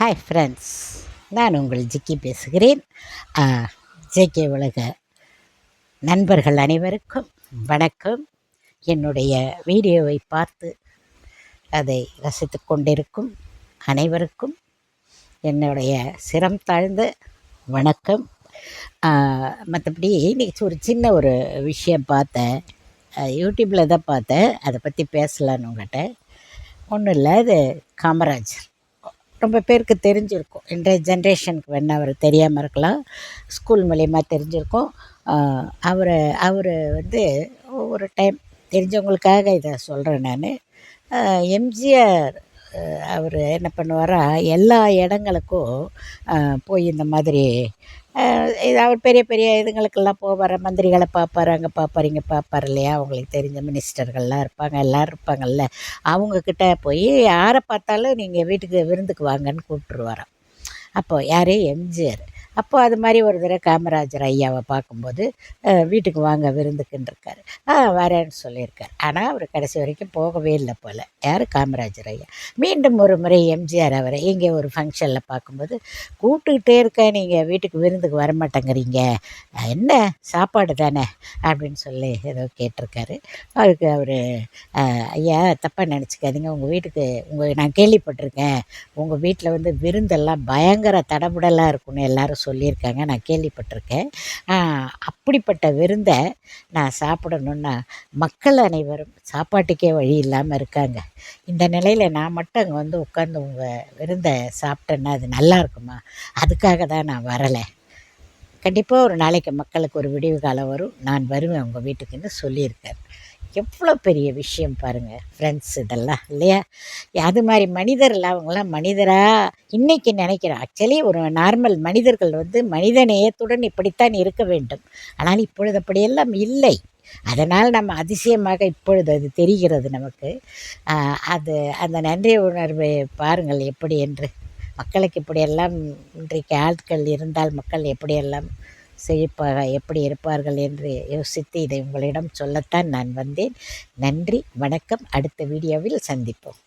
Hi friends நான் உங்கள் ஜிக்கி பேசுகிறேன். ஜேகே உலக நண்பர்கள் அனைவருக்கும் வணக்கம். என்னுடைய வீடியோவை பார்த்து அதை ரசித்து கொண்டிருக்கும் அனைவருக்கும் என்னுடைய சிரம் தாழ்ந்த வணக்கம். மற்றபடி இன்றைக்கி ஒரு சின்ன ஒரு விஷயம் பார்த்தேன். யூடியூப்பில் தான் பார்த்தேன். அதை பற்றி பேசலான்னு உங்கள்கிட்ட. ஒன்றும் இல்லை அது காமராஜர். ரொம்ப பேருக்கு தெரிஞ்சிருக்கும். இன்றைய ஜென்ரேஷனுக்கு வேணால் அவர் தெரியாமல் இருக்கலாம். ஸ்கூல் மூலயமா தெரிஞ்சிருக்கும். அவர் அவர் வந்து ஒரு டைம் தெரிஞ்சவங்களுக்காக இதை சொல்கிறேன் நான். எம்ஜிஆர் அவர் என்ன பண்ணுவாரா எல்லா இடங்களுக்கும் போய் இந்த மாதிரி இது அவர் பெரிய பெரிய இதுங்களுக்கெல்லாம் போவார் மந்திரிகளை பார்ப்பார் அங்கே பார்ப்பார் இங்கே பார்ப்பார் இல்லையா? அவங்களுக்கு தெரிஞ்ச மினிஸ்டர்கள்லாம் இருப்பாங்க எல்லோரும் இருப்பாங்கல்ல. அவங்கக்கிட்ட போய் யாரை பார்த்தாலும் நீங்கள் வீட்டுக்கு விருந்துக்கு வாங்கன்னு கூப்பிட்ருவாராம் அப்போது யார் எம்ஜிஆர். அப்போது அது மாதிரி ஒரு தடவை காமராஜர் ஐயாவை பார்க்கும்போது வீட்டுக்கு வாங்க விருந்துக்குன்னு ஆ வரேன்னு சொல்லியிருக்கார். ஆனால் அவர் கடைசி வரைக்கும் போகவே இல்லை போல். யார்? காமராஜர் ஐயா. மீண்டும் ஒரு முறை எம்ஜிஆர் அவரை இங்கே ஒரு ஃபங்க்ஷனில் பார்க்கும்போது கூப்பிட்டுக்கிட்டே இருக்க நீங்கள் வீட்டுக்கு விருந்துக்கு வரமாட்டேங்கிறீங்க. என்ன? சாப்பாடு தானே? அப்படின்னு சொல்லி ஏதோ கேட்டிருக்காரு. அவருக்கு அவர் ஐயா தப்பாக நினச்சிக்காதீங்க. உங்கள் வீட்டுக்கு உங்கள் நான் கேள்விப்பட்டிருக்கேன். உங்கள் வீட்டில் வந்து விருந்தெல்லாம் பயங்கர தடபுடலாக இருக்கும்னு எல்லோரும் சொல்லியிருக்காங்க. நான் கேள்விப்பட்டிருக்கேன். அப்படிப்பட்ட விருந்தை நான் சாப்பிடணுன்னா மக்கள் அனைவரும் சாப்பாட்டுக்கே வழி இல்லாமல் இருக்காங்க. இந்த நிலையில் நான் மட்டும் அங்கே வந்து உட்காந்து உங்கள் விருந்தை சாப்பிட்டேன்னா அது நல்லா இருக்குமா? அதுக்காக தான் நான் வரலை. கண்டிப்பாக ஒரு நாளைக்கு மக்களுக்கு ஒரு விடிவு காலம் வரும். நான் வருவேன் உங்கள் வீட்டுக்குன்னு சொல்லியிருக்கார். எவ்வளோ பெரிய விஷயம் பாருங்கள் ஃப்ரெண்ட்ஸ் இதெல்லாம் இல்லையா? அது மாதிரி மனிதர்கள் அவங்களாம் மனிதராக இன்றைக்கி நினைக்கிறோம் ஆக்சுவலி ஒரு நார்மல் மனிதர்கள் வந்து மனித நேயத்துடன் இப்படித்தான் இருக்க வேண்டும். ஆனால் இப்பொழுது அப்படியெல்லாம் இல்லை. அதனால் நம்ம அதிசயமாக இப்பொழுது அது தெரிகிறது நமக்கு. அது அந்த நன்றி உணர்வை பாருங்கள் எப்படி என்று. மக்களுக்கு இப்படியெல்லாம் இன்றைக்கு ஆட்கள் இருந்தால் மக்கள் எப்படியெல்லாம் செழிப்பாக எப்படி இருப்பார்கள் என்று யோசித்து இதை உங்களிடம் சொல்லத்தான் நான் வந்தேன். நன்றி வணக்கம். அடுத்த வீடியோவில் சந்திப்போம்.